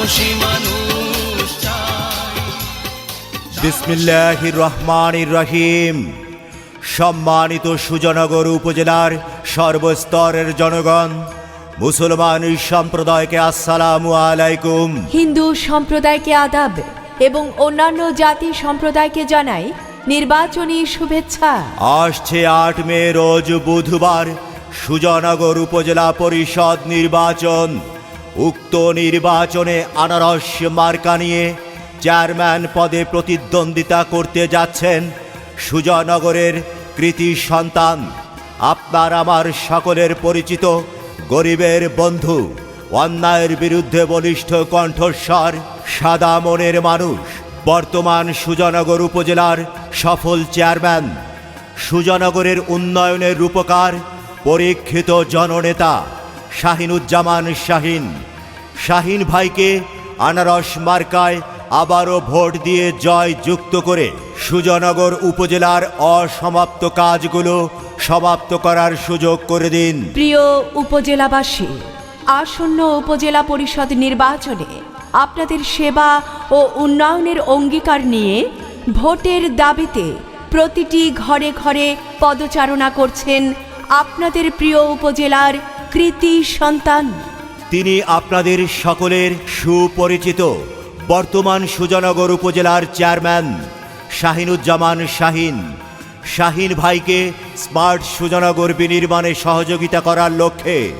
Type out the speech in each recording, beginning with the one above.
সাহসী মানুষ চাই বিসমিল্লাহির রহমানির রহিম। সম্মানিত সুজনগর উপজেলার সর্বস্তরের জনগণ মুসলমান সম্প্রদায়কে আসসালামু আলাইকুম। হিন্দু সম্প্রদায়কে আদাব এবং অন্যান্য জাতি সম্প্রদায়কে জানাই নির্বাচনী শুভেচ্ছা। আসছে আট মে রোজ বুধবার সুজনগর উপজেলা পরিষদ নির্বাচন। উক্ত নির্বাচনে আনারস মার্কা নিয়ে চেয়ারম্যান পদে প্রতিদ্বন্দ্বিতা করতে যাচ্ছেন সুজনগরের কৃতি সন্তান। আপনার আমার সকলের পরিচিত গরিবের বন্ধু, অন্যায়ের বিরুদ্ধে বলিষ্ঠ কণ্ঠস্বর, সাদা মনের মানুষ। বর্তমান সুজনগর উপজেলার সফল চেয়ারম্যান, সুজনগরের উন্নয়নের রূপকার, পরীক্ষিত জননেতা। শাহিনুজ্জামান শাহিন। শাহিন ভাইকে আনারস মার্কায় আবারও ভোট দিয়ে জয় যুক্ত করে সুজনগর উপজেলার অসমাপ্ত কাজগুলো সমাপ্ত করার সুযোগ করে দিন। প্রিয় উপজেলাবাসী, আসন্ন উপজেলা পরিষদ নির্বাচনে আপনাদের সেবা ও উন্নয়নের অঙ্গীকার নিয়ে ভোটের দাবিতে প্রতিটি ঘরে ঘরে পদচারণা করছেন আপনাদের প্রিয় উপজেলার কৃতি সন্তান। তিনি আপনাদের সকলের সুপরিচিত। বর্তমান সুজনগর উপজেলার চেয়ারম্যান শাহিনুজ্জামান শাহিন। শাহিন ভাইকে স্মার্ট সুজনগর বিনির্মাণে সহযোগিতা করার লক্ষ্যে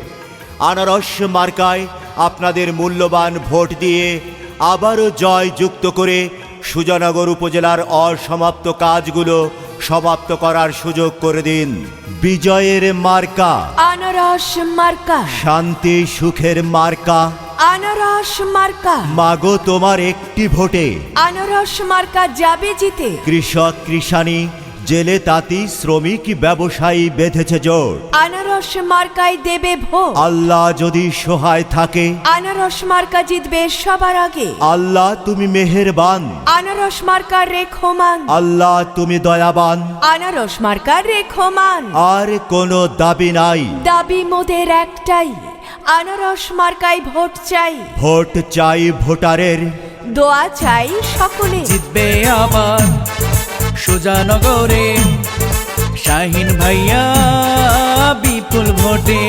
আনারস মার্কায় আপনাদের মূল্যবান ভোট দিয়ে আবারও জয় যুক্ত করে সুজনগর উপজেলার অসমাপ্ত কাজগুলো সমাপ্ত করার সুযোগ করে দিন। বিজয়ের মার্কা। আনারস মার্কা। শান্তি সুখের মার্কা। আনারস মার্কা। মাগো তোমার একটি ভোটে। আনারস মার্কা যাবে জিতে। কৃষক কৃষানি জেলে তাঁতি শ্রমিক ব্যবসায়ী বেঁধেছে জোর। আনারস মার্কায় দেবে ভোট আল্লাহ যদি সহায় থাকে আনারস মার্কা জিতবে সবার আগে। আল্লাহ তুমি মেহেরবান। আনারস মার্কা রেখমান আল্লাহ তুমি দয়াবান। আনারস মার্কা রেখমান আর কোনো দাবি নাই। দাবি মোদের একটাই আনারস মার্কায় ভোট চাই। ভোট চাই ভোটারের। দোয়া চাই সকলে জিতবে আবার সুজানগরে শাহিন ভাইয়া বিপুল ভোটে।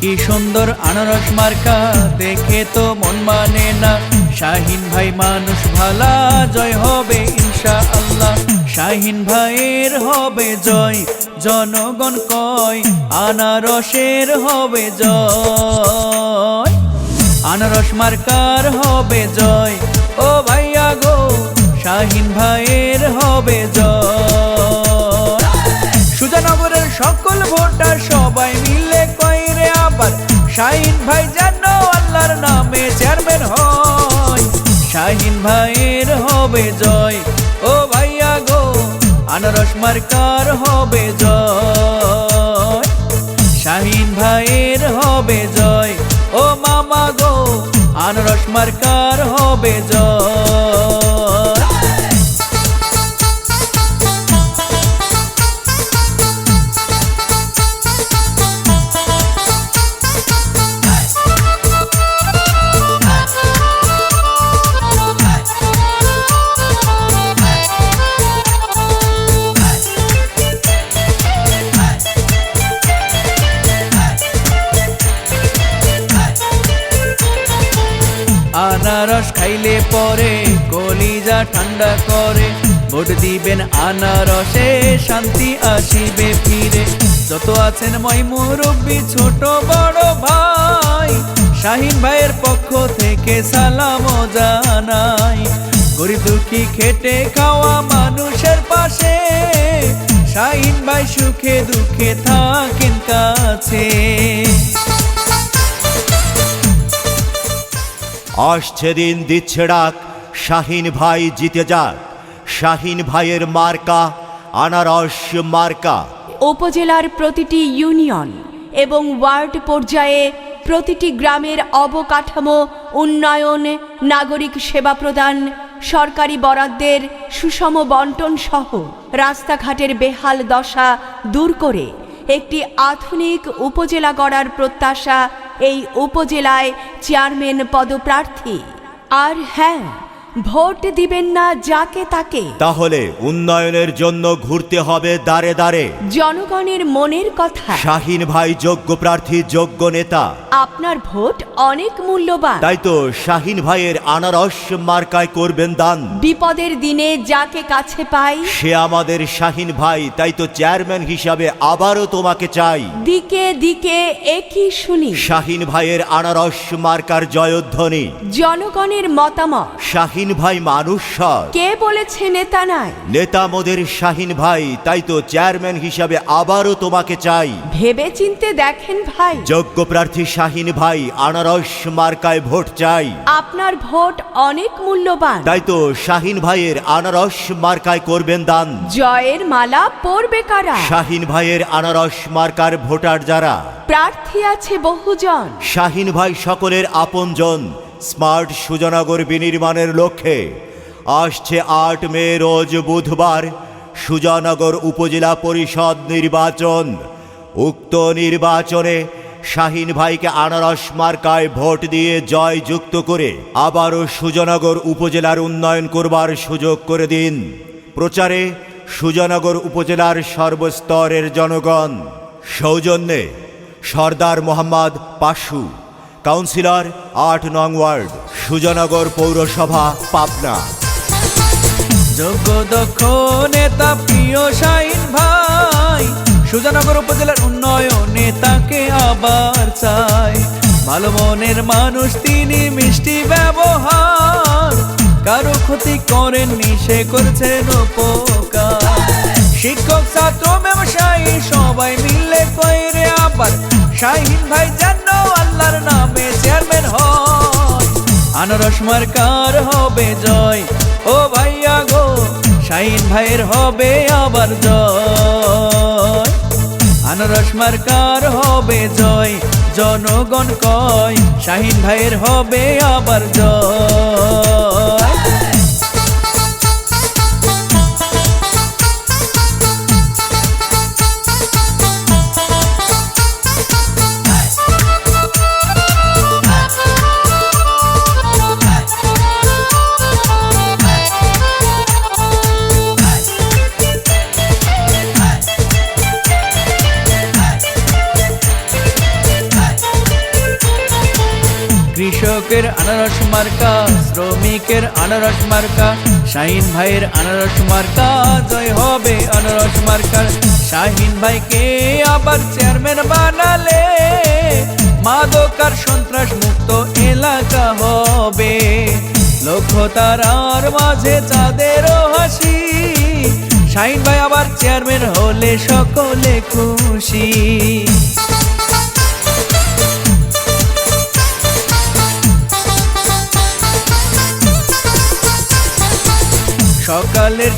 কি সুন্দর আনারস মার্কা দেখে তো মন মানে না। শাহিন ভাই মানুষ ভালা, জয় হবে ইনশা আল্লাহ শাহিন ভাইয়ের হবে জয়, জনগণ কয়, আনারসের হবে জয়। আনারস মার্কার হবে জয়, ও ভাইয়া গো, শাহিন ভাইয়ের হবে জয়। সুজানগরের সকল ভোটার সবাই মিলে কইরে আবার, শাহিন ভাই শাহিন ভাইয়ের হবে জয়। ও ভাইয়া গো, আনারস মার্কার হবে জয়। শাহিন ভাইয়ের হবে জয়। ও মামা গো, আনারস মার্কার হবে জয়। আনারস খাইলে পরে, কলিজা ঠান্ডা করে। ভোট দিবেন আনারসে, শান্তি আসিবে ফিরে। যত আছেন মই মুরব্বী, ছোট, বড় ভাই, শাহিন ভাইয়ের পক্ষ থেকে সালাম জানাই। গরিব দুঃখী খেটে খাওয়া মানুষের পাশে, শাহিন ভাই সুখে দুঃখে থাকেন কাছে। আসছে দিন দিচ্ছে ডাক, শাহিন ভাই জিতে যাক। শাহিন ভাইয়ের মার্কা, আনারস মার্কা। উপজেলার প্রতিটি ইউনিয়ন এবং ওয়ার্ড পর্যায়ে প্রতিটি গ্রামের অবকাঠামো, উন্নয়ন, নাগরিক সেবা প্রদান, সরকারি বরাদ্দের সুষম বন্টন সহ রাস্তাঘাটের বেহাল দশা দূর করে একটি আধুনিক উপজেলা গড়ার প্রত্যাশা এই উপজেলায় চেয়ারম্যান পদপ্রার্থী। আর হ্যাঁ ভোট দিবেন না যাকে তাকে। তাহলে উন্নয়নের জন্য ঘুরতে হবে দাঁড়ে দাঁড়ে জনগণের মনের কথা। শাহিন ভাই যোগ্য প্রার্থী যোগ্য নেতা। আপনার ভোট অনেক মূল্যবান। তাই তো শাহিন ভাইয়ের আনারস মার্কায় করবেন দান। বিপদের দিনে যাকে কাছে পাই। সে আমাদের শাহিন ভাই তাই তো চেয়ারম্যান হিসাবে আবারও তোমাকে চাই। দিকে দিকে একই শুনি। শাহিন ভাইয়ের আনারস মার্কার জয়ধ্বনি। জনগণের মতামত। শাহিন ভাই মানুষ। কে বলেছে নেতা নাই? নেতা মোদের শাহিন ভাই তাই তো চেয়ারম্যান হিসাবে আবারও তোমাকে চাই। ভেবে চিনতে দেখেন ভাই। যোগ্য প্রার্থী শাহিন ভাই আনারস মার্কায় ভোট চাই। আপনার ভোট অনেক মূল্যবান। তাই তো শাহিন ভাইয়ের আনারস মার্কায় করবেন দান। জয়ের মালা পরবে কারা? শাহিন ভাইয়ের আনারস মার্কার ভোটার যারা? প্রার্থী আছে বহুজন। শাহিন ভাই সকলের আপনজন। স্মার্ট সুজনগর বিনির্মাণের লক্ষ্যে আসছে আট মে রোজ বুধবার সুজনগর উপজেলা পরিষদ নির্বাচন। উক্ত নির্বাচনে শাহিন ভাইকে আনারস মার্কায় ভোট দিয়ে জয় যুক্ত করে আবারও সুজনগর উপজেলার উন্নয়ন করবার সুযোগ করে দিন। প্রচারে সুজনগর উপজেলার সর্বস্তরের জনগণ। সৌজন্যে সর্দার মোহাম্মদ পাশু কাউন্সিলর, আট নং ওয়ার্ড, সুজনগর পৌরসভা, পাবনা। যোগ্য, দক্ষ নেতা, প্রিয় শাহিন ভাই, সুজানগর উপজেলার উন্নয়নে তাকে আবার চাই। ভালো মনের মানুষ, তিনি মিষ্টি ব্যবহার। কারও ক্ষতি করেননি, সে করছেন শিক্ষক, ছাত্র, ব্যবসায়ী, সবাই মিলে কইরে আবার। শাহিন ভাই যেন আনারস মার্কার হবে জয়। ও ভাইয়া গো, শাইন ভাইয়ের হবে আবার জয়। আনারস মার্কার হবে জয়, জনগণ কয় শাহিন ভাইয়ের হবে আবার কৃষকের আনারস মার্কা, শ্রমিকের আনারস মার্কা, শাহিন ভাইয়ের আনারস মার্কা, জয় হবে আনারস মার্কার। শাহিন ভাইকে আবার চেয়ারম্যান বানালে, মাদকার সন্ত্রাস মুক্ত এলাকা হবে। লক্ষ্য তারার মাঝে চাঁদেরও হাসি, শাহিন ভাই আবার চেয়ারম্যান হলে সকলে খুশি।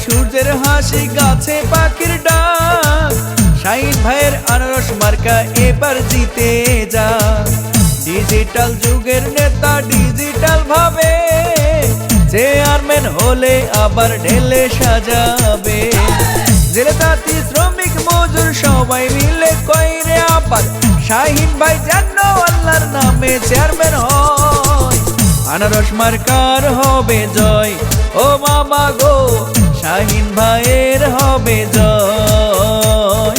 সূর্যের হাসি, গাছে পাখির ডাক। শাহিন ভাইয়ের আনারস মার্কা এবার জিতে যা। ডিজিটাল যুগের নেতা ডিজিটাল ভাবে। চেয়ারম্যান হলে আবার ঢেলে সাজাবে। জেলে তাঁতি শ্রমিক, মজুর সবাই মিলে কইরে আবার শাহিন ভাই যেন আল্লাহর নামে চেয়ারম্যান হয়। আনারস মার্কার হবে জয়। ও মামা গো শাহিন ভাইয়ের হবে জয়।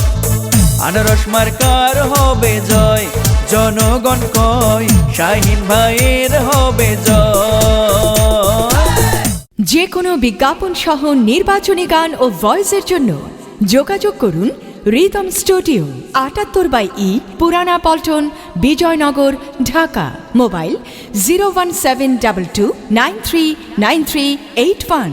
আনারস মার্কার হবে জয়, জনগণ কয় শাহিন ভাইয়ের হবে জয়। যে কোনো বিজ্ঞাপন সহ নির্বাচনী গান ও ভয়েসের জন্য যোগাযোগ করুন রিদম স্টুডিও, আটাত্তর by E, Purana Paltan, Bijoynagar, Dhaka. Mobile zero one seven double two nine three nine three eight one.